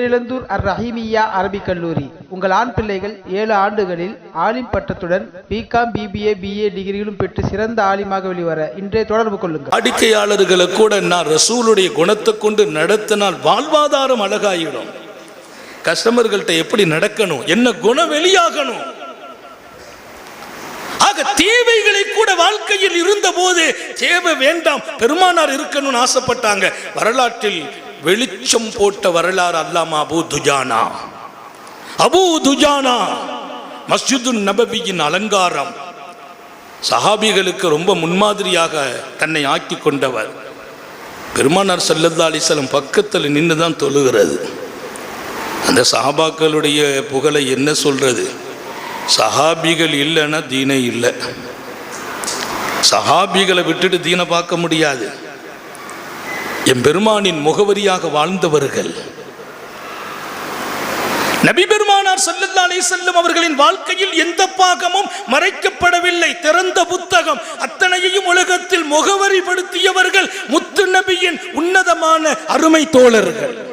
பேரிழந்தூர் அர் ரஹீமியா அரபிக் கல்லூரி. உங்கள் ஆண் பிள்ளைகள் ஏழு ஆண்டுகளில் ஆலிம் பட்டத்துடன் பிகாம் பிபிஏ பிஏ டிகிரிகளும் பெற்று சிறந்த ஆலிமாக வெளிவர இன்றே தொடர்பு கொள்ளுங்கள். வாடிக்கையாளர்களை கூட நான் ரசூலுடைய குணத்தை கொண்டு நடத்தினால் வாழ்வாதாரம் அழகாயிடும். கஸ்டமர்கள்ட்ட எப்படி நடக்கணும்? என்ன குணம் வெளியாகணும் ஆக தேவைகளை கூட வாழ்க்கையில் இருந்த போது தேவை வேண்டாம். பெருமானார் இருக்கணும்னு ஆசைப்பட்டாங்க. வரலாற்றில் வெளிச்சம் போட்ட வரலாறு அல்லாமா அபூ துஜானா? அபூ துஜானா மஸ்ஜிது நபபியின் அலங்காரம். சஹாபிகளுக்கு ரொம்ப முன்மாதிரியாக தன்னை ஆக்கி கொண்டவர். பெருமானார் சல்லல்லா அலிசலம் பக்கத்தில் நின்று தான் தொழுகிறது. அந்த சஹாபாக்களுடைய புகழை என்ன சொல்கிறது சஹாபிகள் இல்லைன்னா தீனே இல்லை. சஹாபிகளை விட்டுட்டு தீனை பார்க்க முடியாது. எம்பெருமானின் முகவரியாக வாழ்ந்தவர்கள். நபி பெருமானார் ஸல்லல்லாஹு அலைஹி செல்லும் அவர்களின் வாழ்க்கையில் எந்த பாகமும் மறைக்கப்படவில்லை. திறந்த புத்தகம் அத்தனையையும் உலகத்தில் முகவரிப்படுத்தியவர்கள் முத்து நபியின் உன்னதமான அருமை தோழர்கள்.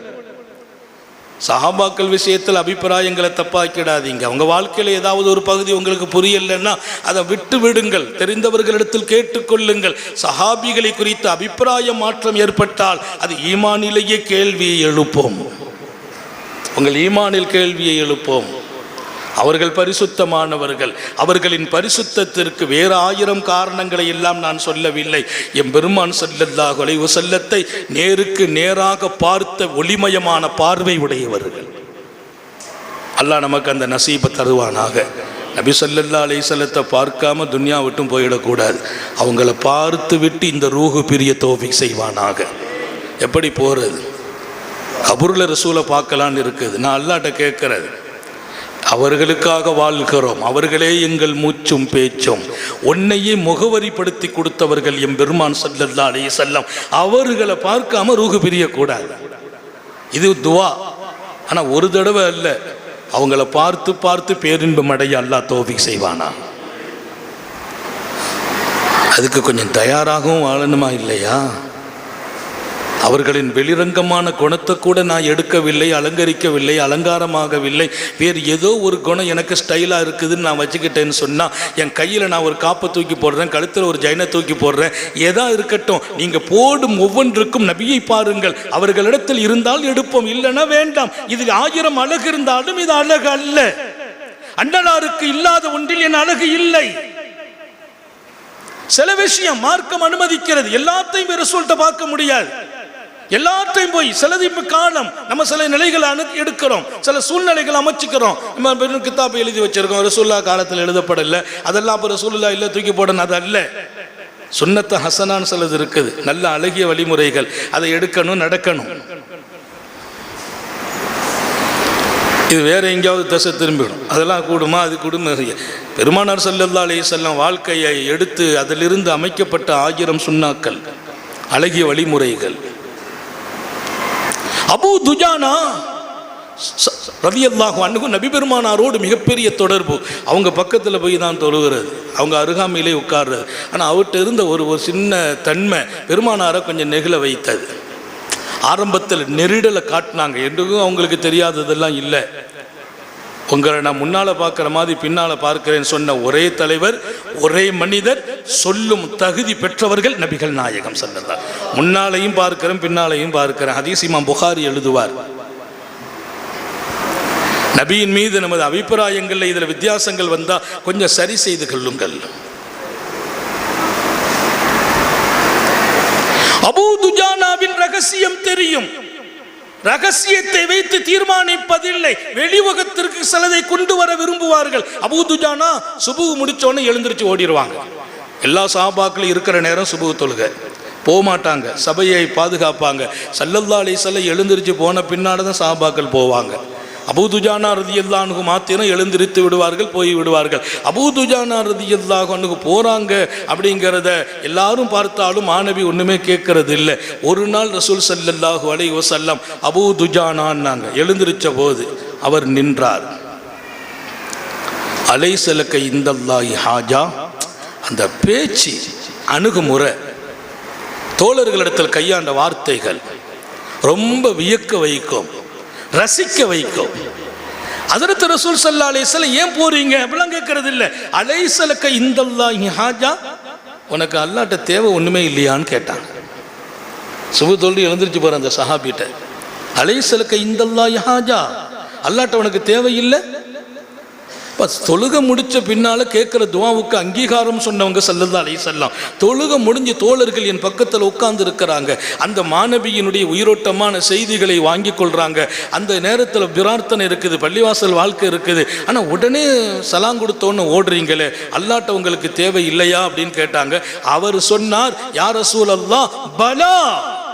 சஹாபாக்கள் விஷயத்தில் அபிப்பிராயங்களை தப்பாக்கிடாதீங்க. அவங்க வாழ்க்கையில் ஏதாவது ஒரு பகுதி உங்களுக்கு புரியலைன்னா அதை விட்டு விடுங்கள். தெரிந்தவர்களிடத்தில் கேட்டுக்கொள்ளுங்கள். சஹாபிகளை குறித்து அபிப்பிராய மாற்றம் ஏற்பட்டால் அது ஈமானிலேயே கேள்வியை எழுப்போம். உங்கள் ஈமானில் கேள்வியை எழுப்போம். அவர்கள் பரிசுத்தமானவர்கள். அவர்களின் பரிசுத்தத்திற்கு வேறு ஆயிரம் காரணங்களை எல்லாம் நான் சொல்லவில்லை. என் பெருமான் ஸல்லல்லாஹு அலைஹி செல்லத்தை நேருக்கு நேராக பார்த்த ஒளிமயமான பார்வை உடையவர்கள். அல்லாஹ் நமக்கு அந்த நசீபை தருவானாக. நபி சொல்லல்லா அலைஹி பார்க்காம துன்யா விட்டும் போயிடக்கூடாது. அவங்கள பார்த்து விட்டு இந்த ரூஹு பிரிய தோஃபி செய்வானாக. எப்படி போகிறது கபூரில் ரசூலை பார்க்கலான்னு இருக்குது. நான் அல்லாட்ட கேட்கறது. அவர்களுக்காக வாழ்கிறோம். அவர்களே எங்கள் மூச்சும் பேச்சும். உன்னையே முகவரிப்படுத்தி கொடுத்தவர்கள் எம் பெருமான் சல்லல்லா அலைய செல்லம் அவர்களை பார்க்காம ரூகு பிரியக்கூடாது. இது துவா. ஆனால் ஒரு தடவை அல்ல. அவங்கள பார்த்து பார்த்து பேரின்பம் அடைய அல்லா தோஃபிக் செய்வானா? அதுக்கு கொஞ்சம் தயாராகவும் வாழணுமா இல்லையா? அவர்களின் வெளிரங்கமான குணத்தை கூட நான் எடுக்கவில்லை அலங்கரிக்கவில்லை அலங்காரமாகவில்லை. வேறு ஏதோ ஒரு குணம் எனக்கு ஸ்டைலாக இருக்குதுன்னு நான் வச்சுக்கிட்டேன்னு சொன்னால் என் கையில் நான் ஒரு காப்பை தூக்கி போடுறேன் கழுத்தில் ஒரு ஜைனை தூக்கி போடுறேன். எதா இருக்கட்டும் நீங்கள் போடும் ஒவ்வொன்றுக்கும் நபியை பாருங்கள். அவர்களிடத்தில் இருந்தால் எடுப்போம் இல்லைன்னா வேண்டாம். இது ஆயிரம் அழகு இருந்தாலும் இது அழகு அல்ல. அண்ணலாருக்கு இல்லாத ஒன்றில் என் அழகு இல்லை. சில விஷயம் மார்க்கம் அனுமதிக்கிறது. எல்லாத்தையும் ரிசல்ட்டை பார்க்க முடியாது. எல்லாத்தையும் போய் சிலது இப்ப காலம் நம்ம சில நிலைகளை அனு எடுக்கிறோம். சில சூழ்நிலைகளை அமைச்சுக்கிறோம். நம்ம வெறும் கித்தாப்பை எழுதி வச்சிருக்கோம். ரசூல்லா காலத்தில் எழுதப்படலை. அதெல்லாம் அப்போ ரசூல்லா இல்லை தூக்கி போடணும் அது அல்ல. சுண்ணத்தை ஹசனான்னு சிலது இருக்குது. நல்ல அழகிய வழிமுறைகள். அதை எடுக்கணும் நடக்கணும். இது வேற எங்கேயாவது தசை திரும்பிடும் அதெல்லாம் கூடுமா? அது கூடும்? பெருமானார் சல்லல்லா அலைஹி செல்லம் வாழ்க்கையை எடுத்து அதிலிருந்து அமைக்கப்பட்ட ஆயிரம் சுண்ணாக்கள் அழகிய வழிமுறைகள். அபு துஜானா ரவி அல்லாஹும் அன்னுக்கும் நபி பெருமானாரோடு மிகப்பெரிய தொடர்பு. அவங்க பக்கத்தில் போய் தான் தொழுகிறது. அவங்க அருகாமையிலே உட்கார்றது ஆனால் அவர்கிட்ட இருந்த ஒரு ஒரு சின்ன தன்மை பெருமானாரை கொஞ்சம் நெகிழ வைத்தது. ஆரம்பத்தில் நெருடலை காட்டினாங்க. என்றும் அவங்களுக்கு தெரியாததெல்லாம் இல்லை. உங்களை நான் முன்னால் பார்க்குற மாதிரி பின்னால் பார்க்கிறேன்னு சொன்ன ஒரே தலைவர் ஒரே மனிதர் சொல்லும் தகுதி பெற்றவர்கள் நபிகள் நாயகம் சல்லல்லா முன்னாலையும் பார்க்கிறேன் பின்னாலையும் பார்க்கிறேன். ஹதீஸ் இமாம் புகாரி எழுதுவார். நபியின் மீது நமது அபிப்பிராயங்களில் இதில் வித்தியாசங்கள் வந்தால் கொஞ்சம் சரி செய்து கொள்ளுங்கள். அபூ துஜானாவின் ரகசியம் தெரியும். ரகசியத்தை வைத்து தீர்மானிப்பதில்லை. வெளிவகத்திற்கு சிலதை கொண்டு வர விரும்புவார்கள். அபூதுஜானா சுபு சுபுகு முடிச்சோடனே எழுந்திருச்சு ஓடிடுவாங்க எல்லா சாபாக்களும் இருக்கிற நேரம் சுபு தொழுக. போக மாட்டாங்க சபையை பாதுகாப்பாங்க. சல்லல்லா அலிசல்ல எழுந்திருச்சு போன பின்னாடி தான் சாபாக்கள் போவாங்க. அபூதுஜானா ரதியல்லானுக்கு மாத்திரம் எழுந்திருத்து விடுவார்கள் போய் விடுவார்கள். அபூதுஜானா ரதியல்லாஹனுக்கு போகிறாங்க அப்படிங்கிறத எல்லாரும் பார்த்தாலும் மாணவி ஒன்றுமே கேட்கறது இல்லை ஒரு நாள் ரசூல் சல்லல்லாஹு அலை வசல்லம் அபூதுஜானான்னாங்க எழுந்திருச்ச போது அவர் நின்றார். அலை செலக்க இந்தல்லாஹி ஹாஜா? அந்த பேச்சு அணுகுமுறை தோழர்களிடத்தில் கையாண்ட வார்த்தைகள் ரொம்ப வியக்க வைக்கும். ரசிக்க வைக்கும். அதற்கு ரசூல் சல்லா அலைஹிஸ்ஸலாம் ஏன் போறீங்க? அப்படிலாம் கேட்கறது இல்லை அலைசலக்க இந்தல்லா ஹாஜா. உனக்கு அல்லாட்ட தேவை ஒண்ணுமே இல்லையான்னு கேட்டாங்க. சுபு தோல்வி எழுந்திருச்சு போற அந்த சஹாபிட்ட. அலைசலக்க இந்தல்லா ஹாஜா. அல்லாட்ட உனக்கு தேவையில்லை இப்போ தொழுக முடித்த பின்னால் கேட்குற துவாவுக்கு அங்கீகாரம் சொன்னவங்க சல்லல்லா அலை செல்லாம் தொழுக முடிஞ்சு தோழர்கள் என் பக்கத்தில் உட்கார்ந்து இருக்கிறாங்க. அந்த மாணவியினுடைய உயிரோட்டமான செய்திகளை வாங்கி கொள்கிறாங்க அந்த நேரத்தில் பிரார்த்தனை இருக்குது பள்ளிவாசல் வாழ்க்கை இருக்குது. ஆனால் உடனே சலாம் கொடுத்தோன்னு ஓடுறீங்களே அல்லாட்ட உங்களுக்கு தேவை இல்லையா அப்படின்னு கேட்டாங்க. அவர் சொன்னார் யார் சூழல்லாம் பலா!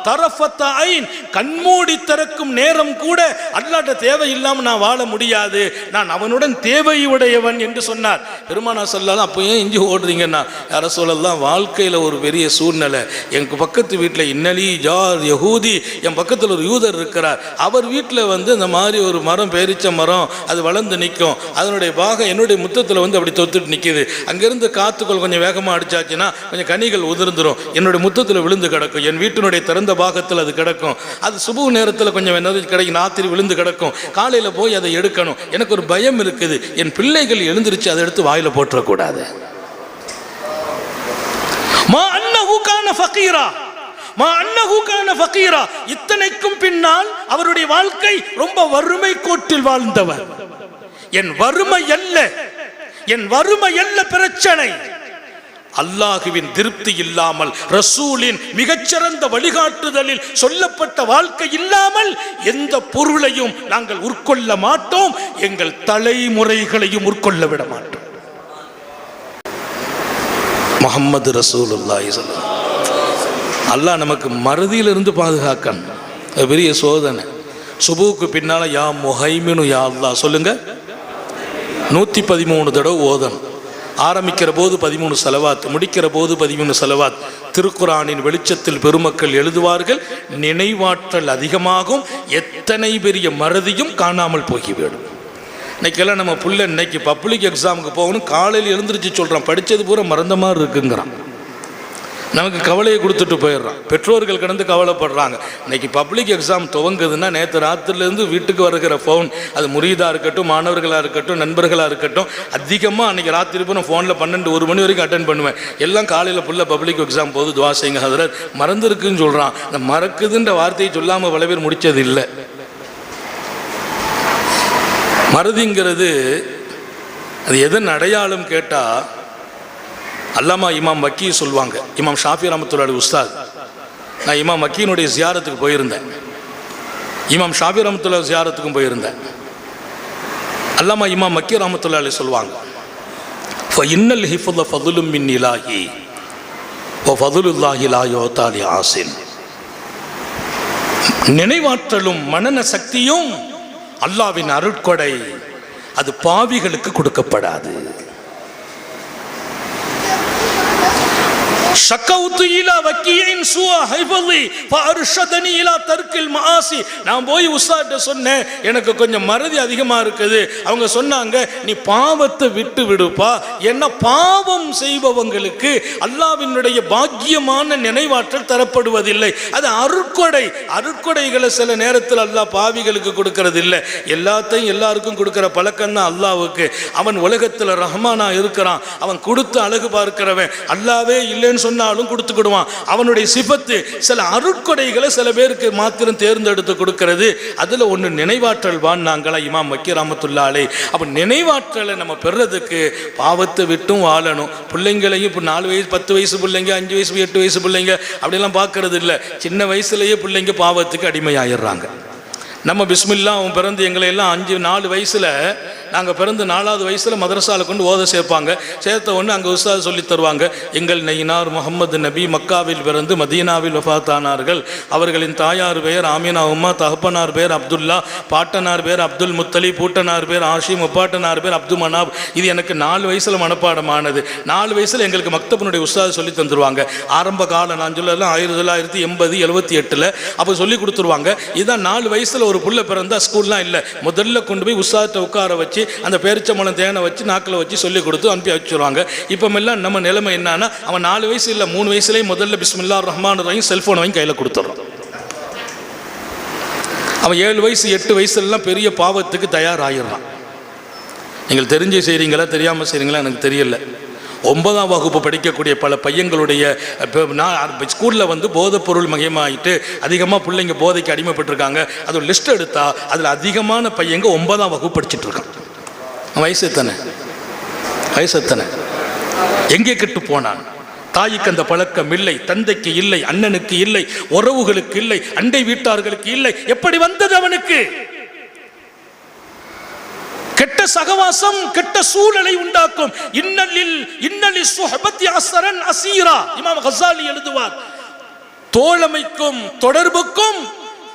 தரஃபத்த ஐன். கண்மூடி திறக்கும் நேரம் கூட அல்லாட்ட தேவை இல்லாமல் நான் வாழ முடியாது. நான் அவனுடன் தேவையுடையவன் என்று சொன்னார். பெருமானா சொல்லலாம் அப்போ ஏன் இஞ்சி ஓடுறீங்கன்னா? யார சொல்லலாம் வாழ்க்கையில் ஒரு பெரிய சூழ்நிலை. எங்கள் பக்கத்து வீட்டில் இன்னலி ஜார் யகூதி என் பக்கத்தில் ஒரு யூதர் இருக்கிறார். அவர் வீட்டில் வந்து இந்த மாதிரி ஒரு மரம் பேரிச்ச மரம் அது வளர்ந்து நிற்கும் அதனுடைய பாகம் என்னுடைய முத்தத்தில் வந்து அப்படி தொத்துட்டு நிற்கிது அங்கேருந்து காத்துக்கள் கொஞ்சம் வேகமாக அடிச்சாச்சுன்னா கொஞ்சம் கனிகள் உதிர்ந்துடும் என்னுடைய முத்தத்தில் விழுந்து கிடக்கும். என் வீட்டினுடைய திறந்த பாகத்தில் அது கிடக்கும். அது சுபு நேரத்தில் கொஞ்சம் என்னது கிடைக்கும் ராத்திரி விழுந்து கிடக்கும். காலையில் போய் அதை எடுக்கணும். எனக்கு ஒரு பயம் இருக்குது. என் பிள்ளைகள் எழுந்திருச்சு அதை எடுத்து வாயில போட்டுறக்கூடாது மா அன்னஹு கான ஃபகீரா. மா அன்னஹு கான ஃபகீரா. இத்தனைக்கும் பின்னால் அவருடைய வாழ்க்கை ரொம்ப வறுமை கோட்டில் வாழ்ந்தவர். என் வறுமை அல்ல. என் வறுமை அல்ல பிரச்சனை. அல்லாஹுவின் திருப்தி இல்லாமல் ரசூலின் மிகச்சிறந்த வழிகாட்டுதலில் சொல்லப்பட்ட வாழ்க்கை இல்லாமல் எந்த பொருளையும் நாங்கள் உட்கொள்ள மாட்டோம் எங்கள் தலைமுறைகளையும் உட்கொள்ள விட மாட்டோம். முகம்மது ரசூலுல்லாஹி அல்லாஹ் நமக்கு மறதியிலிருந்து பாதுகாக்கணும். பெரிய சோதனை. சுபுவுக்கு பின்னால் யா முஹைமினு யா அல்லாஹ் சொல்லுங்க. நூற்றி பதிமூணு தடவை ஓதணும். ஆரம்பிக்கிற போது பதிமூணு செலவாத் முடிக்கிற போது பதிமூணு செலவாத். திருக்குரானின் வெளிச்சத்தில் பெருமக்கள் எழுதுவார்கள் நினைவாற்றல் அதிகமாகும் எத்தனை பெரிய மறதியும் காணாமல் போகிவிடும். இன்னைக்கெல்லாம் நம்ம புள்ள இன்னைக்கு பப்ளிக் எக்ஸாமுக்கு போகணும் காலையில் எழுந்திரிச்சு சொல்கிறான் படித்தது பூரா மறந்த மாதிரி இருக்குங்கிறான். நமக்கு கவலையை கொடுத்துட்டு போயிடுறான் பெற்றோர்கள் கடந்து கவலைப்படுறாங்க. இன்னைக்கு பப்ளிக் எக்ஸாம் துவங்குதுன்னா நேற்று ராத்திரிலேருந்து வீட்டுக்கு வருகிற ஃபோன் அது முறியதாக இருக்கட்டும் மாணவர்களாக இருக்கட்டும் நண்பர்களாக இருக்கட்டும் அதிகமாக அன்றைக்கி ராத்திரி பூரா ஃபோனில் பன்னெண்டு ஒரு மணி வரைக்கும் அட்டன் பண்ணுவேன். எல்லாம் காலையில் ஃபுல்லாக பப்ளிக் எக்ஸாம் போது துவாசிங்க செய்யுங்க ஹதரத் மறந்துருக்குன்னு சொல்கிறான் இந்த மறக்குதுன்ற வார்த்தையை சொல்லாமல் பல பேர் முடித்தது இல்லை மறதிங்கிறது அது எதன் அடையாளம் கேட்டால் அல்லாமா இமாம் வக்கி சொல்லுவாங்க இமாம் ஷாஃபி ரமத்துல்லாடி உஸ்தாத். நான் இமாம் வக்கீனுடைய ஜியாரத்துக்கு போயிருந்தேன். இமாம் ஷாஃபி ரமத்துல்லா ஜியாரத்துக்கும் போயிருந்தேன். அல்லாமா இமாம் மக்கி ரஹமத்துல்லா அலி சொல்லுவாங்க இன்னல் ஹிஃபுல்ல ஃபதுலும் மின் இலாஹி ஓ ஃபதுலுல்லாஹி லாயோ தாலி ஆசின். நினைவாற்றலும் மனன சக்தியும் அல்லாவின் அருட்கொடை அது பாவிகளுக்கு கொடுக்கப்படாது. ஷக்கவுத்து இலா வக்கியின் சுவா ஹைபல்லி அருஷதனி இலா தர்க்கில் மாசி. நான் போய் உஸ்தாட்ட சொன்னேன் எனக்கு கொஞ்சம் மறதி அதிகமா இருக்குது. அவங்க சொன்னாங்க நீ பாவத்தை விட்டு விடுப்பா. என்ன பாவம் செய்பவங்களுக்கு அல்லாவினுடைய பாக்கியமான நினைவாற்றல் தரப்படுவதில்லை. அது அருட்கொடை. அருட்கொடைகளை சில நேரத்தில் அல்லாஹ் பாவிகளுக்கு கொடுக்கறது இல்லை எல்லாத்தையும் எல்லாருக்கும் கொடுக்கிற பழக்கம் தான் அல்லாவுக்கு அவன் உலகத்தில் ரஹ்மானா இருக்கிறான். அவன் கொடுத்து அழகு பார்க்கிறவன். அல்லாவே இல்லைன்னு சொன்னாலும் கொடுத்துக்கிடுவான். அவனுடைய சிபத்து சில அருட்கொடைகளை சில பேருக்கு மாத்திரம் தேர்ந்தெடுத்து கொடுக்கிறது. அதில் ஒன்று நினைவாற்றல் வான் நாங்களா இமாம் மக்கி ராமத்துல்லாலே அப்போ நினைவாற்றலை நம்ம பெறதுக்கு பாவத்தை விட்டும் வாழணும். பிள்ளைங்களையும் இப்போ நாலு வயசு பத்து வயசு பிள்ளைங்க அஞ்சு வயசு எட்டு வயசு பிள்ளைங்க அப்படிலாம் பார்க்கறது இல்லை. சின்ன வயசுலேயே பிள்ளைங்க பாவத்துக்கு அடிமையாயிடுறாங்க. நம்ம பிஸ்மில்லா அவன் பிறந்து எங்களை எல்லாம் அஞ்சு நாலு வயசில் நாங்கள் பிறந்து நாலாவது வயசில் மதரசாவில் கொண்டு ஓத சேர்ப்பாங்க. சேர்த்த ஒன்று அங்கே உஸ்தாத் சொல்லி தருவாங்க எங்கள் நெய்னார் முகமது நபி மக்காவில் பிறந்து மதீனாவில் வஃபாத்தானார்கள் அவர்களின் தாயார் பெயர் ஆமினா உமா தகப்பனார் பேர் அப்துல்லா பாட்டனார் பேர் அப்துல் முத்தலி பூட்டனார் பேர் ஆஷி முப்பாட்டனார் பேர் அப்து மனாப். இது எனக்கு நாலு வயசில் மனப்பாடமானது. நாலு வயசில் எங்களுக்கு மக்தபனுடைய உஸ்தாத் சொல்லி தந்துருவாங்க. ஆரம்ப கால நான் சொல்லலாம் ஆயிரத்தி தொள்ளாயிரத்தி எண்பது எழுபத்தி எட்டில் அப்போ சொல்லி கொடுத்துருவாங்க. இதான் நாலு வயசில் ஒரு புள்ள பிறந்தால் ஸ்கூல்லாம் இல்லை. முதல்ல கொண்டு போய் உஸ்தாத்தை உட்கார வச்சு அந்த பேரிச்சம்பழம் தேனை வச்சு நாக்கில் வச்சு சொல்லி கொடுத்து அனுப்பி வச்சுருவாங்க இப்போ எல்லாம் நம்ம நிலைமை என்னன்னா அவன் நாலு வயசு இல்லை மூணு வயசுலேயே முதல்ல பிஸ்மில்லா ரஹ்மான் ரஹீம் செல்ஃபோன் வாங்கி கையில் கொடுத்துட்றான். அவன் ஏழு வயசு எட்டு வயசுலலாம் பெரிய பாவத்துக்கு தயாராகிடுறான் நீங்கள் தெரிஞ்சு செய்கிறீங்களா தெரியாமல் செய்கிறீங்களா எனக்கு தெரியல. ஒன்பதாம் வகுப்பு படிக்கக்கூடிய பல பையங்களுடைய இப்போ நான் ஸ்கூலில் வந்து போதைப் பொருள் மகிமாயிட்டு அதிகமாக பிள்ளைங்க போதைக்கு அடிமைப்பட்டிருக்காங்க. அது ஒரு லிஸ்ட் எடுத்தால் அதில் அதிகமான பையங்க ஒன்பதாம் வகுப்பு படிச்சுட்டு இருக்கான் வயசு எத்தனை? வயசு எத்தனை? எங்கே கெட்டு போனான்? தாய்க்கு அந்த பழக்கம் இல்லை தந்தைக்கு இல்லை அண்ணனுக்கு இல்லை உறவுகளுக்கு இல்லை அண்டை வீட்டார்களுக்கு இல்லை. எப்படி வந்தது அவனுக்கு? கெட்ட சகவாசம் கெட்ட சூழலை உண்டாக்கும். இன்னலில் இன்னலி சுஹபத்தி அசரன் அசீரா. இமாம் ஹசாலி எழுதுவார் தோழமைக்கும் தொடர்புக்கும்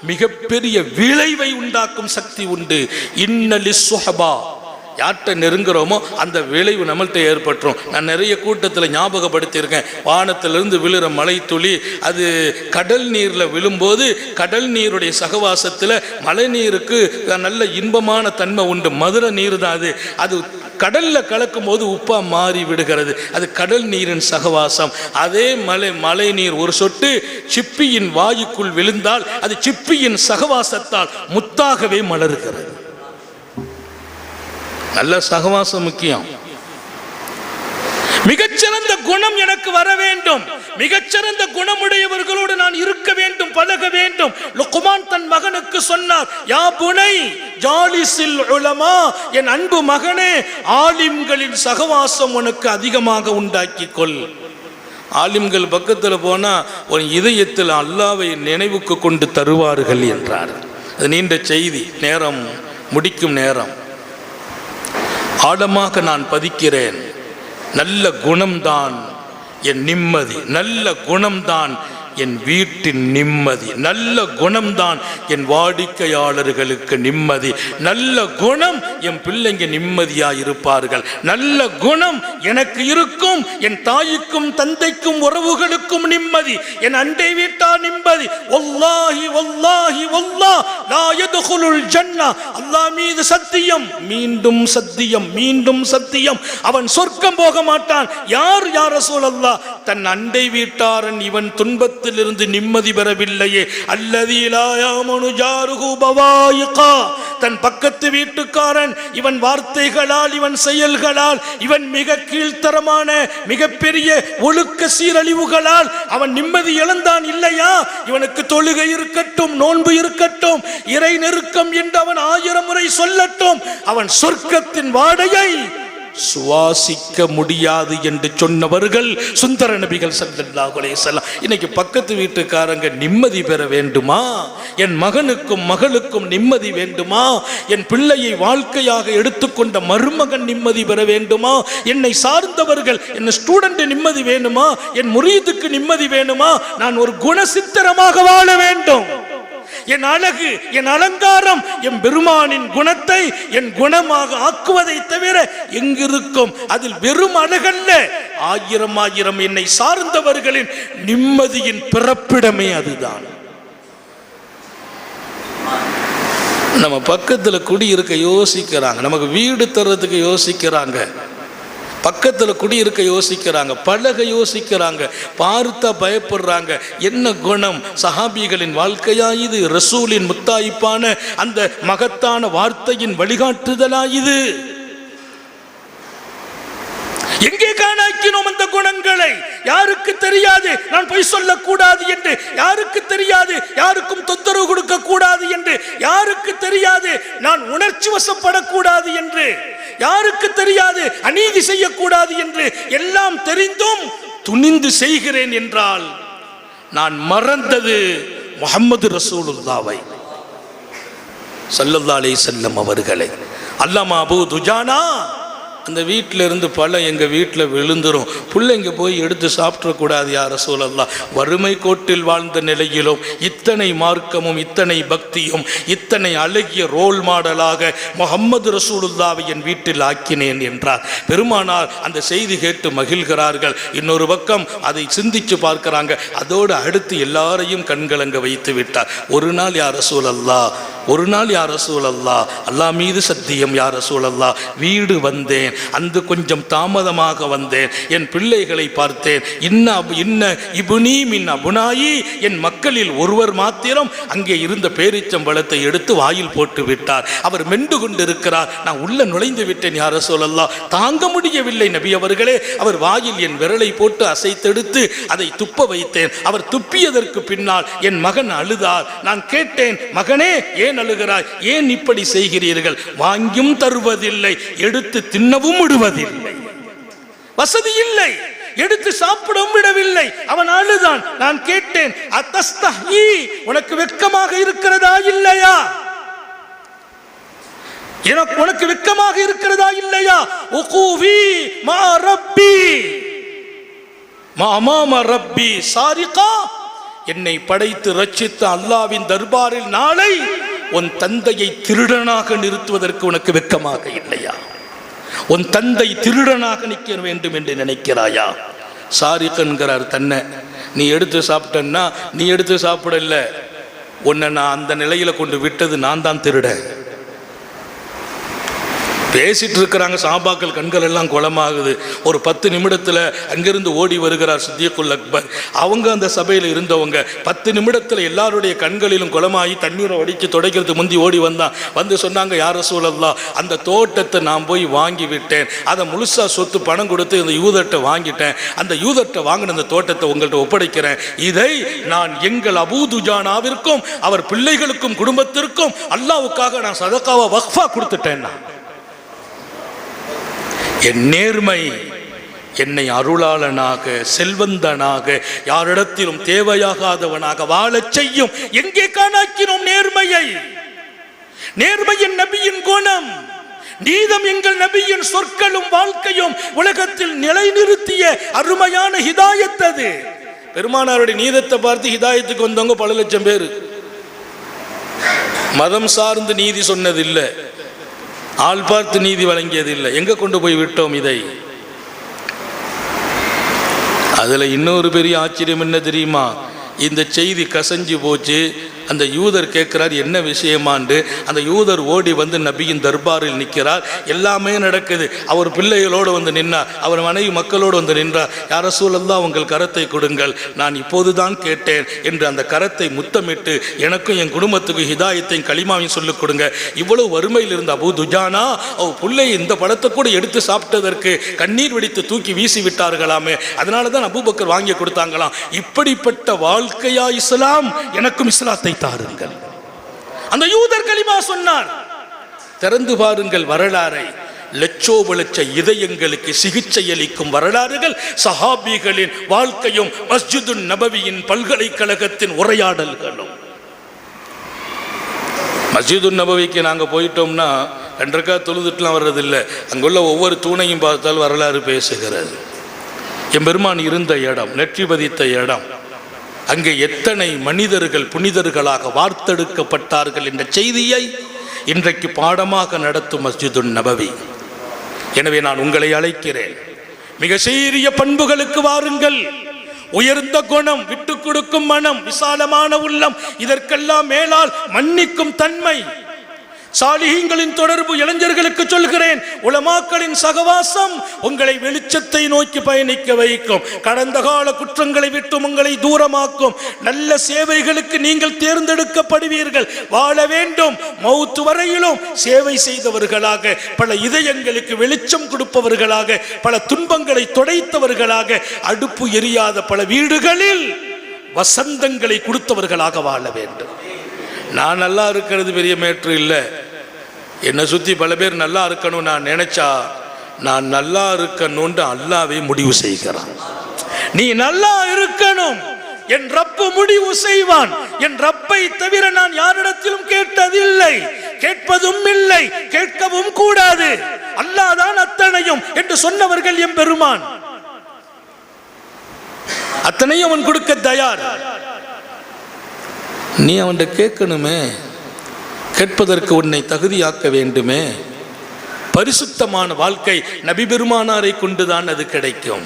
மிகப்பெரிய விளைவை உண்டாக்கும் சக்தி உண்டு. இன்னலி சுஹபா. யார்கிட்ட நெருங்குறோமோ அந்த விளைவு நம்மள்கிட்ட ஏற்பட்டுரும். நான் நிறைய கூட்டத்தில் ஞாபகப்படுத்தியிருக்கேன். வானத்திலிருந்து விழுற மலை துளி அது கடல் நீரில் விழும்போது கடல் நீருடைய சகவாசத்தில் மழை நீருக்கு நல்ல இன்பமான தன்மை உண்டு. மதுரை நீர் தான் அது. அது கடலில் கலக்கும் போது உப்பாக மாறி விடுகிறது. அது கடல் நீரின் சகவாசம். அதே மலை மழை நீர் ஒரு சொட்டு சிப்பியின் வாயுக்குள் விழுந்தால் அது சிப்பியின் சகவாசத்தால் முத்தாகவே மலர்கிறது. நல்ல சகவாசம் முக்கியம். மிகச்சிறந்த குணம் எனக்கு வர வேண்டும். மிகச்சிறந்த குணமுடையவர்களோடு நான் இருக்க வேண்டும் பழக வேண்டும். லுக்மான் தன் மகனுக்கு சொன்னார் யா புனை ஜாலிசில் உலமா என் அன்பு மகனே ஆலிம்களின் சகவாசம் உனக்கு அதிகமாக உண்டாக்கிக் கொள். ஆலிம்கள் பக்கத்தில் போனா உன் இதயத்தில் அல்லாவை நினைவுக்கு கொண்டு தருவார்கள் என்றார். அது நீண்ட செய்தி நேரம் முடிக்கும் நேரம். ஆழமாக நான் பதிக்கிறேன். நல்ல குணம்தான் என் நிம்மதி. நல்ல குணம்தான் என் வீட்டின் நிம்மதி. நல்ல குணம்தான் என் வாடிக்கையாளர்களுக்கு நிம்மதி. நல்ல குணம் என் பிள்ளைங்க நிம்மதியா இருப்பார்கள். நல்ல குணம் எனக்கு இருக்கும். என் தாய்க்கும் தந்தைக்கும் உறவுகளுக்கும் நிம்மதி. என் அண்டை வீட்டார் நிம்மதி. ஒல்லாஹி ஒல்லாஹி ஒல்லா லா எதுகுலுல் ஜன்னா. அல்லாஹ் மீது சத்தியம். மீண்டும் சத்தியம் மீண்டும் சத்தியம். அவன் சொர்க்கம் போக மாட்டான். யார் யார் ரசூல் அல்லாஹ் தன் அண்டை வீட்டாரன் இவன் துன்பத்திலிருந்து நிம்மதி பெறவில்லையே. அல்லதீலாயாமனு தன் பக்கத்து வீட்டுக்காரன் இவன் வார்த்தைகளால் இவன் செயல்களால் இவன் மிக கீழ்த்தரமான மிகப்பெரிய ஒழுக்க சீரழிவுகளால் அவன் நிம்மதி இழந்தான் இல்லையா? இவனுக்கு தொழுகை இருக்கட்டும் நோன்பு இருக்கட்டும் இறை நெருக்கம் என்று அவன் ஆயிரம் முறை சொல்லட்டும். அவன் சொர்க்கத்தின் வாடையை சுவாசிக்க முடியாது என்று சொன்னவர்கள் சுந்தர நபிகள் ஸல்லல்லாஹு அலைஹி இன்னைக்கு பக்கத்து வீட்டுக்காரங்க நிம்மதி பெற வேண்டுமா? என் மகனுக்கும் மகளுக்கும் நிம்மதி வேண்டுமா? என் பிள்ளையை வாழ்க்கையாக எடுத்துக்கொண்ட மருமகன் நிம்மதி பெற வேண்டுமா? என்னை சார்ந்தவர்கள் என் ஸ்டூடெண்ட் நிம்மதி வேணுமா? என் முரீதுக்கு நிம்மதி வேணுமா? நான் ஒரு குணசித்திரமாக வாழ வேண்டும். என் அழகு என் அலங்காரம் என் பெருமானின் குணத்தை என் குணமாக ஆக்குவதை தவிர எங்கிருக்கும்? அதில் வெறும் அழகல்ல. ஆயிரம் ஆயிரம் என்னை சார்ந்தவர்களின் நிம்மதியின் பிறப்பிடமே அதுதான். நம்ம பக்கத்தில் குடியிருக்க யோசிக்கிறாங்க. நமக்கு வீடு தர்றதுக்கு யோசிக்கிறாங்க. பக்கத்தில் குடியிருக்க யோசிக்கிறாங்க பழக யோசிக்கிறாங்க பார்த்தா பயப்படுறாங்க. என்ன குணம்? சஹாபிகளின் வாழ்க்கையா இது ரசூலின் முத்தாய்ப்பான அந்த மகத்தான வார்த்தையின் வழிகாட்டுதலா இது எங்கே காணாக்கினோம் அந்த குணங்களை? யாருக்கு தெரியாது? நான் பொய் சொல்லக்கூடாது என்று. யாருக்கு தெரியாது? யாருக்கும் தொந்தரவு கொடுக்க கூடாது என்று. யாருக்கு தெரியாது? நான் உணர்ச்சி வசப்படக்கூடாது என்று. யாருக்கு தெரியாது? அநீதி செய்யக்கூடாது என்று எல்லாம் தெரிந்தும் துணிந்து செய்கிறேன் என்றால் நான் மறந்தது முகம்மது ரசூலுல்லாவை. சல்லல்லா செல்லம் அவர்களை. அல்லாமா அபு துஜானா அந்த வீட்டில் இருந்து பழம் எங்கள் வீட்டில் விழுந்துரும். பிள்ளைங்க போய் எடுத்து சாப்பிடக்கூடாது யார சூழல்லாம் வறுமை கோட்டில் வாழ்ந்த நிலையிலும் இத்தனை மார்க்கமும் இத்தனை பக்தியும் இத்தனை அழகிய ரோல் மாடலாக முகம்மது ரசூலுல்லாவை என் வீட்டில் ஆக்கினேன் என்றார். பெருமானார் அந்த செய்தி கேட்டு மகிழ்கிறார்கள். இன்னொரு பக்கம் அதை சிந்திச்சு பார்க்கிறாங்க. அதோடு அடுத்து எல்லாரையும் கண்கலங்க வைத்து விட்டார். ஒரு நாள் யார் சூழல்லா ஒரு நாள் யார் சூழல்லா அல்லா அல்லாஹ் மீது சத்தியம் யார் சூழல்லா அல்லா வீடு வந்தேன். அந்த கொஞ்சம் தாமதமாக வந்தேன். என் பிள்ளைகளை பார்த்தேன். இன்ன இன்ன இபுனி மின் அபுனாயி என் மக்களில் ஒருவர் மாத்திரம் அங்கே இருந்த பேரிச்சம்பழத்தை எடுத்து வாயில் போட்டு விட்டார். அவர் மெண்டு கொண்டிருக்கிறார். நான் உள்ள நுழைந்து விட்டேன் யார சொல்லலாம் தாங்க முடியவில்லை நபி அவர்களே. அவர் வாயில் என் விரலை போட்டு அசைத்தெடுத்து அதை துப்ப வைத்தேன். அவர் துப்பியதற்கு பின்னால் என் மகன் அழுதார். நான் கேட்டேன் மகனே ஏன் அழுகிறாய்? ஏன் இப்படி செய்கிறீர்கள்? வாங்கியும் தருவதில்லை. எடுத்து தின்ன உண்ணவும் விடுவதில்லை. வசதி இல்லை. எடுத்து சாப்பிடவும் விடவில்லை. அவன் அழுதான். நான் கேட்டேன் அத்தஸ்தஹி உனக்கு வெட்கமாக இருக்கிறதா இல்லையா? எனக்கு உனக்கு வெட்கமாக இருக்கிறதா இல்லையா? உகூவி மா ரப்பி. மாமாம ரப்பி சாரிகா. என்னை படைத்து ரட்சித்த அல்லாவின் தர்பாரில் நாளை உன் தந்தையை திருடனாக நிறுத்துவதற்கு உனக்கு வெட்கமாக இல்லையா? உன் தந்தை திருடனாக நிற்க வேண்டும் என்று நினைக்கிறாயா? சாரிகன்கிறார் தன்னை. நீ எடுத்து சாப்பிட்டன்னா நீ எடுத்து சாப்பிடல. உன்னை நான் அந்த நிலையில் கொண்டு விட்டது நான் தான் திருட பேசிட்டு இருக்கிறாங்க சாபாக்கள் கண்கள் எல்லாம் குளமாகுது. ஒரு பத்து நிமிடத்தில் அங்கிருந்து ஓடி வருகிறார் சித்தியக்குல் அக்பர். அவங்க அந்த சபையில் இருந்தவங்க பத்து நிமிடத்தில் எல்லாருடைய கண்களிலும் குளமாகி தண்ணீரை வடித்து துடைக்கிறது முந்தி ஓடி வந்தான். வந்து சொன்னாங்க யார சூழல்லா அந்த தோட்டத்தை நான் போய் வாங்கி விட்டேன் அதை முழுசாக சொத்து பணம் கொடுத்து இந்த யூதர்கிட்ட வாங்கிட்டேன். அந்த யூதர்கிட்ட வாங்கின அந்த தோட்டத்தை உங்கள்கிட்ட ஒப்படைக்கிறேன். இதை நான் எங்கள் அபூதுஜானாவிற்கும் அவர் பிள்ளைகளுக்கும் குடும்பத்திற்கும் அல்லாவுக்காக நான் சதக்காவை வக்ஃபா கொடுத்துட்டேன் நான். என் நேர்மை என்னை அருளாளனாக செல்வந்தனாக யாரிடத்திலும் தேவையாகாதவனாக வாழச் செய்யும். எங்கே காணாக்கினோம் நேர்மையை? நேர்மையின் நபியின் குணம் நீதம் எங்கள் நபியின் சொற்களும் வாழ்க்கையும் உலகத்தில் நிலைநிறுத்திய அருமையான ஹிதாயத் அது. பெருமானாருடைய நீதத்தை பார்த்து ஹிதாயத்துக்கு வந்தவங்க பல லட்சம் பேர். மதம் சார்ந்து நீதி சொன்னதில்லை. ஆள் பார்த்து நீதி வழங்கியதில்லை. எங்கே கொண்டு போய் விட்டோம் இதை? அதில் இன்னொரு பெரிய ஆச்சரியம் என்ன தெரியுமா? இந்த செய்தி கசஞ்சு போச்சு. அந்த யூதர் கேட்கிறார் என்ன விஷயமாண்டு? அந்த யூதர் ஓடி வந்து நபியின் தர்பாரில் நிற்கிறார். எல்லாமே நடக்குது. அவர் பிள்ளைகளோடு வந்து நின்றார் அவர் மனைவி மக்களோடு வந்து நின்றார். யார சூழல்லாம் உங்கள் கரத்தை கொடுங்கள். நான் இப்போதுதான் கேட்டேன் என்று அந்த கரத்தை முத்தமிட்டு எனக்கும் என் குடும்பத்துக்கும் ஹிதாயத்தையும் களிமாவையும் சொல்லிக் கொடுங்க. இவ்வளவு வறுமையில் இருந்த அபு துஜானா அவ பிள்ளை இந்த பழத்தை கூட எடுத்து சாப்பிட்டதற்கு கண்ணீர் வெடித்து தூக்கி வீசி விட்டார்களாமே. அதனால தான் அபூபக்கர் வாங்கி கொடுத்தாங்களாம். இப்படிப்பட்ட வாழ்க்கையா இஸ்லாம்? எனக்கும் இஸ்லாத்தை தாருங்கள் அந்த யூதர் கலிமா சொன்னார் திறந்து பாருங்கள் வரலாறை. லட்சோப லட்ச இதயங்களுக்கு சிகிச்சை அளிக்கும் வரலாறுகள் சஹாபிகளின் வாழ்க்கையும் மஸ்ஜிது நபவியின் பல்கலைக்கழகத்தின் உரையாடல்களும். மஸ்ஜிது நபவிக்கு நாங்கள் போயிட்டோம்னா ரெண்டரைக்கா தொழுதுட்டுலாம் வர்றதில்லை. அங்குள்ள ஒவ்வொரு தூணையும் பார்த்தால் வரலாறு பேசுகிறது. எம்பெருமான் இருந்த இடம் நெற்றி பதித்த இடம். அங்கே எத்தனை மனிதர்கள் புனிதர்களாக வார்த்தெடுக்கப்பட்டார்கள் என்ற செய்தியை இன்றைக்கு பாடமாக நடத்தும் மஸ்ஜிதுன் நபவி. எனவே நான் உங்களை அழைக்கிறேன். மிக சீரிய பண்புகளுக்கு வாருங்கள். உயர்ந்த குணம் விட்டு கொடுக்கும் மனம் விசாலமான உள்ளம் இதற்கெல்லாம் மேலால் மன்னிக்கும் தன்மை. சாலிகங்களின் தொடர்பு இளைஞர்களுக்கு சொல்கிறேன். உலமாக்களின் சகவாசம் உங்களை வெளிச்சத்தை நோக்கி பயணிக்க வைக்கும். கடந்த கால குற்றங்களை விட்டு உங்களை தூரமாக்கும். நல்ல சேவைகளுக்கு நீங்கள் தேர்ந்தெடுக்கப்படுவீர்கள். வாழ வேண்டும். மௌத்து வரையிலும் சேவை செய்தவர்களாக பல இதயங்களுக்கு வெளிச்சம் கொடுப்பவர்களாக பல துன்பங்களை துடைத்தவர்களாக அடுப்பு எரியாத பல வீடுகளில் வசந்தங்களை கொடுத்தவர்களாக வாழ வேண்டும். நான் நல்லா இருக்கிறது பெரிய மேட்ரு இல்லை. என்னை சுற்றி பல பேர் நல்லா இருக்கணும் நான் நினைச்சா நான் நல்லா இருக்கணும்னு அல்லாவே முடிவு செய்கிறான். நீ நல்லா இருக்கணும் என் ரப்பு முடிவு செய்வான். என் ரப்பை தவிர நான் யாரிடத்திலும் கேட்டதில்லை. கேட்பதும் இல்லை கேட்கவும் கூடாது. அல்லாதான் அத்தனையும் என்று சொன்னவர்கள் எம் பெருமான் அத்தனையும் அவன் கொடுக்க தயார். நீ அவன்கிட்ட கேட்கணுமே? கேட்பதற்கு உன்னை தகுதியாக்க வேண்டுமே? பரிசுத்தமான வாழ்க்கை நபி பெருமானாரை கொண்டுதான் அது கிடைக்கும்.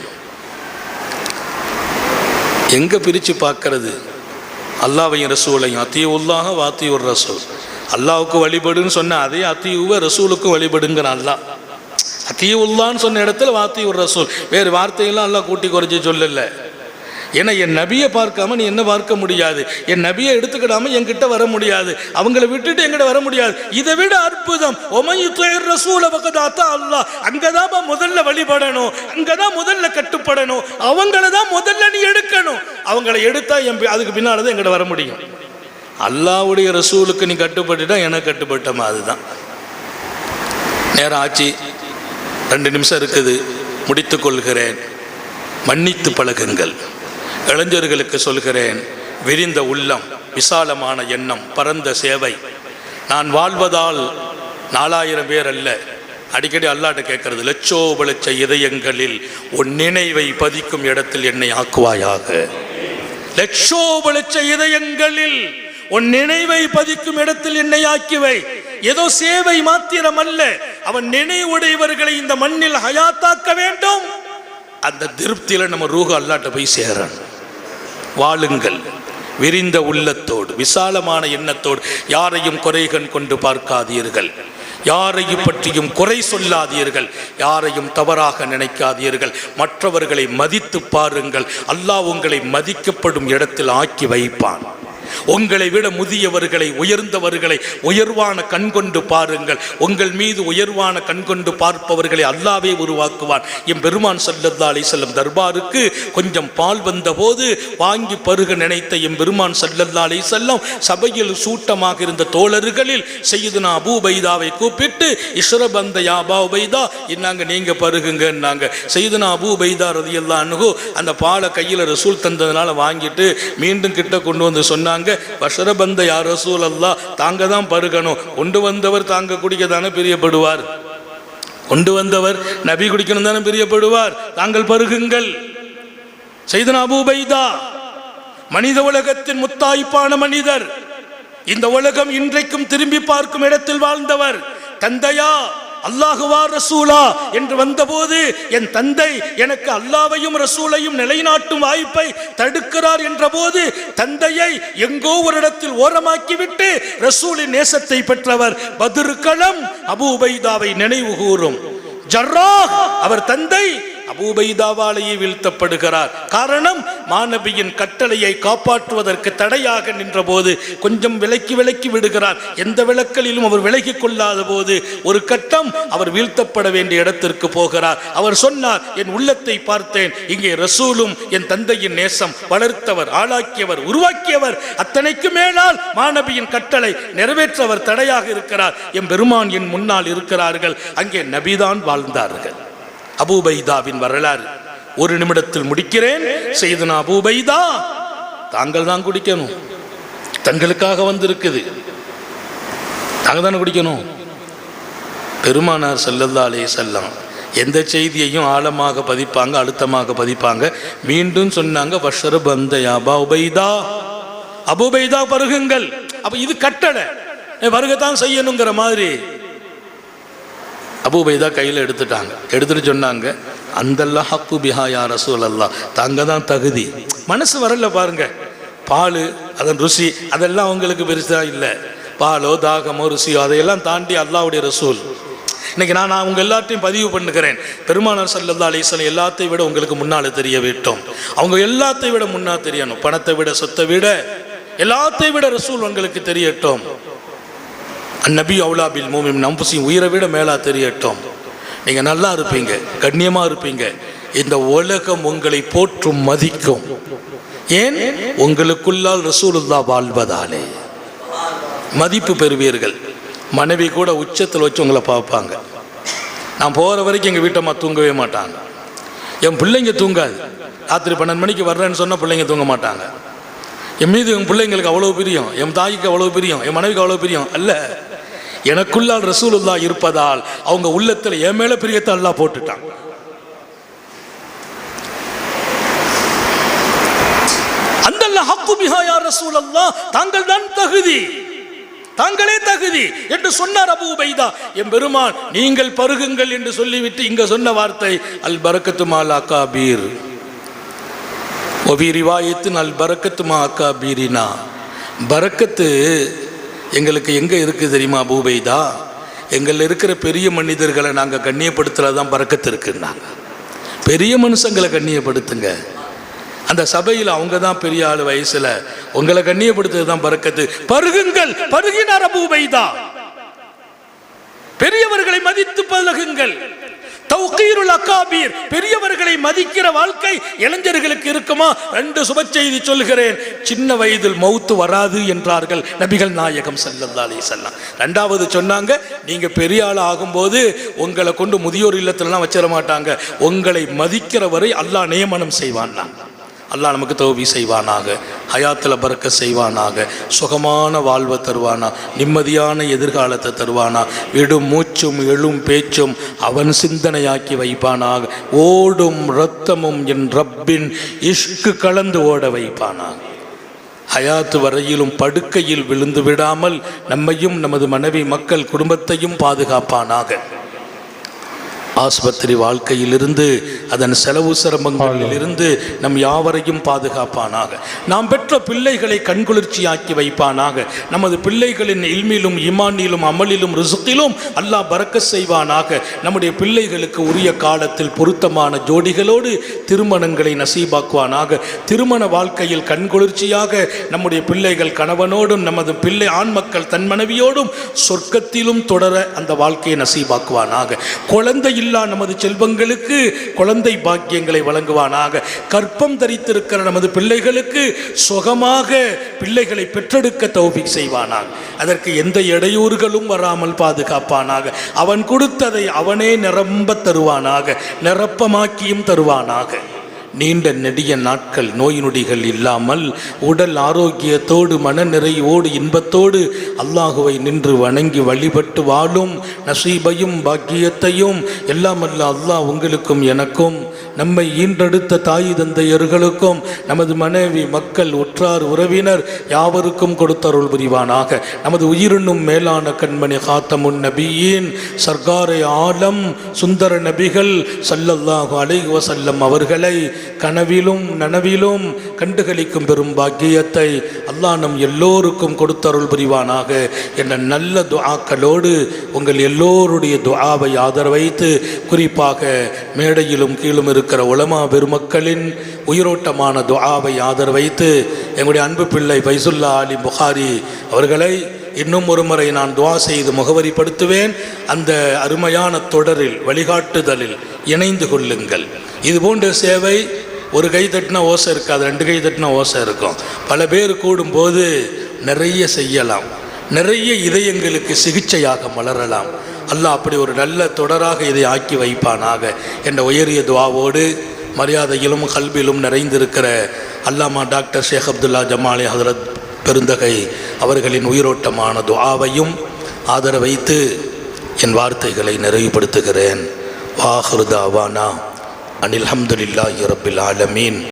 எங்க பிரித்து பார்க்கறது? அல்லாவையும் ரசூலையும். அத்தியுள்ளாக வாத்தியூர் ரசூல். அல்லாவுக்கு வழிபடுன்னு சொன்ன அதே அத்தியுவ ரசூலுக்கும் வழிபடுங்கிற அல்லாஹ். அத்தியுள்ளான்னு சொன்ன இடத்துல வாத்தியூர் ரசூல். வேறு வார்த்தையெல்லாம் அல்லா கூட்டி குறைச்சி சொல்லலை. ஏன்னா என் நபியை பார்க்காம நீ என்ன பார்க்க முடியாது? என் நபியை எடுத்துக்கிடாம என்கிட்ட வர முடியாது. அவங்கள விட்டுட்டு எங்கிட்ட வர முடியாது. இதை விட அற்புதம். ரசூல பக்கத்தாத்தா அல்லாஹ். அங்கதான் முதல்ல வழிபடணும். அங்கதான் முதல்ல கட்டுப்படணும். அவங்கள தான் முதல்ல நீ எடுக்கணும். அவங்கள எடுத்தா என் பி- அதுக்கு பின்னால தான் என்கிட்ட வர முடியும். அல்லாவுடைய ரசூலுக்கு நீ கட்டுப்பட்டுட்டா எனக்கு கட்டுப்பட்ட அதுதான். நேரம் ஆச்சு. ரெண்டு நிமிஷம் இருக்குது. முடித்து கொள்கிறேன். மன்னித்து பழகுங்கள். இளைஞர்களுக்கு சொல்கிறேன் விரிந்த உள்ளம் விசாலமான எண்ணம் பரந்த சேவை. நான் வாழ்வதால் நாலாயிரம் பேர் அல்ல அடிக்கடி அல்லாட்ட கேட்கறது லட்சோப லட்ச இதயங்களில் உன் நினைவை பதிக்கும் இடத்தில் என்னை ஆக்குவாயாக? லட்சோப லட்ச இதயங்களில் உன் நினைவை பதிக்கும் இடத்தில் என்னை ஆக்கிவை. ஏதோ சேவை மாத்திரம் அல்ல அவன் நினைவுடையவர்களை இந்த மண்ணில் ஹயாத்தாக்க வேண்டும். அந்த திருப்தியில நம்ம ரூக அல்லாட்ட போய் சேரணும் வாழுங்கள். விரிந்த உள்ளத்தோடு விசாலமான எண்ணத்தோடு யாரையும் குறைகண் கொண்டு பார்க்காதீர்கள். யாரையும் பற்றியும் குறை சொல்லாதீர்கள். யாரையும் தவறாக நினைக்காதீர்கள். மற்றவர்களை மதித்து பாருங்கள். அல்லாஹ் உங்களை மதிக்கப்படும் இடத்தில் ஆக்கி வைப்பான். உங்களை விட முதியவர்களை உயர்ந்தவர்களை உயர்வான கண் கொண்டு பாருங்கள். உங்கள் மீது உயர்வான கண் கொண்டு பார்ப்பவர்களை அல்லாவே உருவாக்குவான். என் பெருமான் சல்லல்லா அலி செல்லம் தர்பாருக்கு கொஞ்சம் பால் வந்தபோது வாங்கி பருக நினைத்த என் பெருமான் சல்லல்லா அலி செல்லம் சபையில் சூட்டமாக இருந்த தோழர்களில் செய்யுதுனா அபூபைதாவை கூப்பிட்டு இஸ்ரபந்த யாபா உபைதா இன்னாங்க நீங்க பருகுங்கன்னாங்க செய்துனா அபூபைதா ரதியல்லா அந்த பாலை கையில் ரசூல் தந்ததுனால வாங்கிட்டு மீண்டும் கிட்ட கொண்டு வந்து சொன்னாங்க வசரபந்த யார் ரசூல் அல்லா தாங்க தான் பருகணும். கொண்டு வந்தவர் தாங்க குடிக்க தானே பிரியப்படுவார். கொண்டு வந்தவர் நபி குடிக்கணும் தானே பிரியப்படுவார். தாங்கள் பருகுங்கள். செய்தனா அபூபைதா மனித உலகத்தின் முத்தாய்ப்பான மனிதர். இந்த உலகம் இன்றைக்கும் திரும்பி பார்க்கும் இடத்தில் வாழ்ந்தவர். தந்தையா அல்லாஹுவா ரசூலா என்று வந்தபோது என் தந்தை எனக்கு அல்லாவையும் ரசூலையும் நிலைநாட்டும் வாய்ப்பை தடுக்கிறார் என்றபோது தந்தையை எங்கோ ஒரு இடத்தில் ஓரமாக்கிவிட்டு ரசூலின் நேசத்தை பெற்றவர் பத்ருக்களம் அபூபைதாவை நினைவு கூறும். ஜர்ரா அவர் தந்தை அபூபைதாவாலேயே வீழ்த்தப்படுகிறார். காரணம் மாணவியின் கட்டளையை காப்பாற்றுவதற்கு தடையாக நின்றபோது கொஞ்சம் விலக்கி விலக்கி விடுகிறார். எந்த விளக்கலிலும் அவர் விலகி கொள்ளாத போது ஒரு கட்டம் அவர் வீழ்த்தப்பட வேண்டிய இடத்திற்கு போகிறார். அவர் சொன்னார் என் உள்ளத்தை பார்த்தேன். இங்கே ரசூலும் என் தந்தையின் நேசம். வளர்த்தவர் ஆளாக்கியவர் உருவாக்கியவர். அத்தனைக்கு மேலால் மாணவியின் கட்டளை நிறைவேற்றவர் தடையாக இருக்கிறார். என் பெருமான் என் முன்னால் இருக்கிறார்கள். அங்கே நபிதான் வாழ்ந்தார்கள். அபூபைதாவின் வரலாறு. ஒரு நிமிடத்தில் முடிக்கிறேன். செய்தனா அபூபைதா தாங்கள் தான் குடிக்கணும். தங்களுக்காக வந்திருக்குது. தாங்க தானே குடிக்கணும். பெருமானார் ஸல்லல்லாஹு அலைஹி செல்லம் எந்த செய்தியையும் ஆழமாக பதிப்பாங்க அழுத்தமாக பதிப்பாங்க. மீண்டும் சொன்னாங்க வஷர பந்தயா யாபா உபைதா. அபுபைதா பருகுங்கள். அப்ப இது கட்டளை. வருகத்தான் செய்யணுங்கிற மாதிரி. அபுபைதா கையில் எடுத்துட்டாங்க. எடுத்துட்டு சொன்னாங்க அந்தல்லா ஹக்கு பிஹா யா ரசூல் அல்லா தாங்க தான் தகுதி. மனசு வரல பாருங்க. பால் அதன் ருசி அதெல்லாம் அவங்களுக்கு பெருசாக இல்லை. பாலோ தாகமோ ருசியோ அதையெல்லாம் தாண்டி அல்லாவுடைய ரசூல். இன்னைக்கு நான் நான் உங்கள் எல்லாத்தையும் பதிவு பண்ணுகிறேன். பெருமானார் சல்லல்லா அலிஸ்லாம் எல்லாத்தையும் விட உங்களுக்கு முன்னால் தெரிய விட்டோம் அவங்க எல்லாத்தையும் விட முன்னால் தெரியணும். பணத்தை விட சொத்தை விட எல்லாத்தையும் விட ரசூல் உங்களுக்கு தெரியட்டும். அந்நபி அவுலா பில் மூமின் நம்புசி உயிரை விட மேலா தெரியட்டும். நீங்கள் நல்லா இருப்பீங்க கண்ணியமாக இருப்பீங்க. இந்த உலகம் உங்களை போற்றும் மதிக்கும். ஏன்? உங்களுக்குள்ளால் ரசூலுல்லா வாழ்வதாலே. மதிப்பு பெறுவீர்கள். மனைவி கூட உச்சத்தில் வச்சு உங்களை பார்ப்பாங்க. நான் போகிற வரைக்கும் எங்கள் வீட்டம்மா தூங்கவே மாட்டாங்க. என் பிள்ளைங்க தூங்காது. ராத்திரி பன்னெண்டு மணிக்கு வர்றேன்னு சொன்னால் பிள்ளைங்க தூங்க மாட்டாங்க. என் மீது என் பிள்ளைங்களுக்கு அவ்வளோ பிரியம் என் தாய்க்கு அவ்வளோ பிரியம் என் மனைவிக்கு அவ்வளோ பிரியம். அல்ல. எனக்குள்ளால் ரசூலுல்லா இருப்பதால் அவங்க உள்ளத்தில் என் மேல பிரியத்தை அல்லா போட்டுட்டான். அந்த ஹக்கு பிஹா யா ரசூலல்லா தாங்கள் தான் தகுதி. தாங்களே தகுதி என்று சொன்னார் அபு உபைதா. என் பெருமான் நீங்கள் பருகுங்கள் என்று சொல்லிவிட்டு இங்க சொன்ன வார்த்தை அல் பரக்கத்து அக்கா பீர் ஒபி ரிவாயத்தின் அல் பரக்கத்து மா அகாபீரினா. பரக்கத்து எங்களுக்கு எங்கே இருக்குது தெரியுமா பூபைதா? எங்களில் இருக்கிற பெரிய மனிதர்களை நாங்கள் கண்ணியப்படுத்தல தான் பறக்கத்து இருக்குன்னாங்க. பெரிய மனுஷங்களை கண்ணியப்படுத்துங்க. அந்த சபையில் அவங்க தான் பெரிய ஆள் வயசுல. உங்களை கண்ணியப்படுத்துறது தான் பறக்கத்து. பருகுங்கள் பருகினார் அபூபைதா பெரியவர்களை மதித்து பழகுங்கள். தௌகீருல் அக்காபீர் பெரியவர்களை மதிக்கிற வாழ்க்கை இளைஞர்களுக்கு இருக்குமா? ரெண்டு சுப செய்தி சொல்கிறேன் சின்ன வயதில் மௌத்து வராது என்றார்கள் நபிகள் நாயகம் செல்லல்லா அலி செல்லாம் ரெண்டாவது சொன்னாங்க நீங்க பெரிய ஆள் ஆகும்போது உங்களை கொண்டு முதியோர் இல்லத்துலலாம் வச்சிட மாட்டாங்க. உங்களை மதிக்கிற வரை அல்லாஹ் நியமனம் செய்வான் அல்லாஹ் நமக்கு தோவி செய்வானாக ஹயாத்தில் பறக்க செய்வானாக சுகமான வாழ்வை தருவானா நிம்மதியான எதிர்காலத்தை தருவானா விடும் மூச்சும் எழும் பேச்சும் அவன் சிந்தனையாக்கி வைப்பானாக ஓடும் இரத்தமும் என் ரப்பின் இஷ்கு கலந்து ஓட வைப்பானாக. ஹயாத்து வரையிலும் படுக்கையில் விழுந்து விடாமல் நம்மையும் நமது மனைவி மக்கள் குடும்பத்தையும் பாதுகாப்பானாக. ஆஸ்பத்திரி வாழ்க்கையிலிருந்து அதன் செலவு சிரமங்களிலிருந்து நம் யாவரையும் பாதுகாப்பானாக. நாம் பெற்ற பிள்ளைகளை கண்குளிர்ச்சியாக்கி வைப்பானாக. நமது பிள்ளைகளின் இல்மிலும் இமானிலும் அமலிலும் ரிசுக்கிலும் அல்லாஹ் பறக்க செய்வானாக. நம்முடைய பிள்ளைகளுக்கு உரிய காலத்தில் பொருத்தமான ஜோடிகளோடு திருமணங்களை நசீபாக்குவானாக. திருமண வாழ்க்கையில் கண்குளிர்ச்சியாக நம்முடைய பிள்ளைகள் கணவனோடும் நமது பிள்ளை ஆண் மக்கள் தன் மனைவியோடும் சொர்க்கத்திலும் தொடர அந்த வாழ்க்கையை நசீபாக்குவானாக. குழந்தை இல்லா நமது செல்வங்களுக்கு குழந்தை பாக்கியங்களை வழங்குவானாக. கற்பம் தரித்திருக்கிற நமது பிள்ளைகளுக்கு சுகமாக பிள்ளைகளை பெற்றெடுக்க தௌபிக் செய்வானாக. அதற்கு எந்த இடையூறுகளும் வராமல் பாதுகாப்பானாக. அவன் கொடுத்ததை அவனே நிரம்ப தருவானாக. நிரப்பமாக்கியும் தருவானாக. நீண்ட நெடிய நாட்கள் நோய் நொடிகள் இல்லாமல் உடல் ஆரோக்கியத்தோடு மன நிறைவோடு இன்பத்தோடு அல்லாஹுவை நின்று வணங்கி வழிபட்டு வாழும் நசீபையும் பாக்கியத்தையும் எல்லாம் அல்ல அல்லாஹ் உங்களுக்கும் எனக்கும் நம்மை ஈன்றெடுத்த தாய் தந்தையர்களுக்கும் நமது மனைவி மக்கள் உற்றார் உறவினர் யாவருக்கும் கொடுத்தருள் புரிவானாக. நமது உயிரினும் மேலான கண்மணி காத்தமுன் நபியின் சர்க்காரை ஆலம் சுந்தர நபிகள் சல்லல்லாஹு அலைஹி அவர்களை கனவிலும் நனவிலும் கண்டுகளிக்கும் பெரும் பாக்கியத்தை அல்லாஹ் நம் எல்லோருக்கும் கொடுத்தருள் புரிவானாக. என்ற நல்ல துஆக்களோடு உங்கள் எல்லோருடைய துஆவை ஆதரவைத்து குறிப்பாக மேடையிலும் கீழும் இருக்கிற உலமா பெருமக்களின் உயிரோட்டமான துஆவை ஆதரவைத்து எங்களுடைய அன்பு பிள்ளை பைசுல்லா அலி புகாரி அவர்களை இன்னும் ஒரு முறை நான் துவா செய்து முகவரிப்படுத்துவேன். அந்த அருமையான தொடரில் வழிகாட்டுதலில் இணைந்து கொள்ளுங்கள். இது போன்ற சேவை ஒரு கை தட்டினா ஓசை இருக்காது ரெண்டு கை தட்டினா ஓசை இருக்கும். பல பேர் கூடும்போது நிறைய செய்யலாம். நிறைய இதயங்களுக்கு சிகிச்சையாக மலரலாம். அல்லாஹ் அப்படி ஒரு நல்ல தொடராக இதை ஆக்கி வைப்பானாக என்ற உயரிய துவாவோடு மரியாதையிலும் கல்வியிலும் நிறைந்திருக்கிற அல்லாமா டாக்டர் ஷேக் அப்துல்லா ஜமாலி ஹசரத் பெருந்தகை அவர்களின் உயிரோட்டமான துவாவையும் ஆதரவைத்து என் வார்த்தைகளை நிறைவுபடுத்துகிறேன். வாஹருதாவானா அனில் ஹம்துலில்லாஹி ரப்பில் ஆலமீன்